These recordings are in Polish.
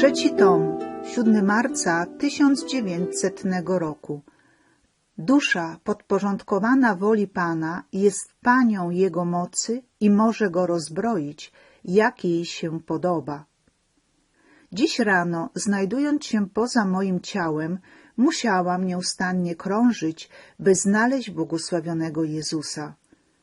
Trzeci tom, 7 marca 1900 roku. Dusza podporządkowana woli Pana jest panią Jego mocy i może go rozbroić, jak jej się podoba. Dziś rano, znajdując się poza moim ciałem, musiałam nieustannie krążyć, by znaleźć błogosławionego Jezusa.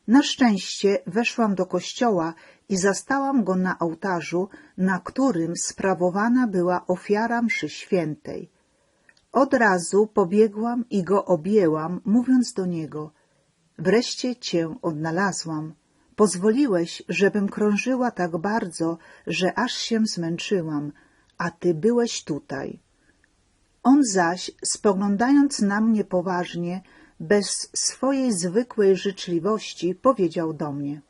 Na szczęście weszłam do kościoła i zastałam go na ołtarzu, na którym sprawowana była ofiara mszy świętej. Od razu pobiegłam i go objęłam, mówiąc do niego — wreszcie cię odnalazłam. Pozwoliłeś, żebym krążyła tak bardzo, że aż się zmęczyłam, a ty byłeś tutaj. On zaś, spoglądając na mnie poważnie, bez swojej zwykłej życzliwości, powiedział do mnie —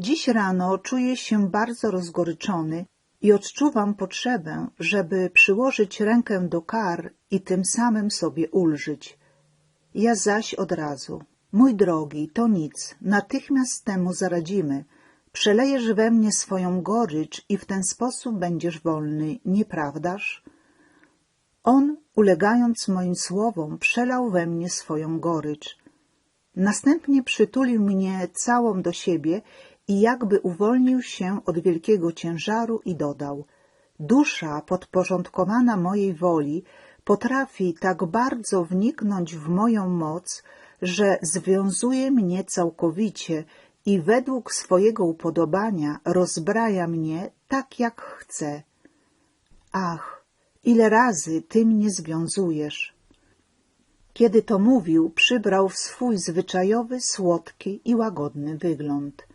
Dziś rano czuję się bardzo rozgoryczony i odczuwam potrzebę, żeby przyłożyć rękę do kar i tym samym sobie ulżyć. Ja zaś od razu — mój drogi, to nic, natychmiast temu zaradzimy. Przelejesz we mnie swoją gorycz i w ten sposób będziesz wolny, nieprawdaż? On, ulegając moim słowom, przelał we mnie swoją gorycz. Następnie przytulił mnie całą do siebie i jakby uwolnił się od wielkiego ciężaru i dodał — dusza podporządkowana mojej woli potrafi tak bardzo wniknąć w moją moc, że związuje mnie całkowicie i według swojego upodobania rozbraja mnie tak, jak chce. Ach, ile razy ty mnie związujesz! Kiedy to mówił, przybrał swój zwyczajowy, słodki i łagodny wygląd.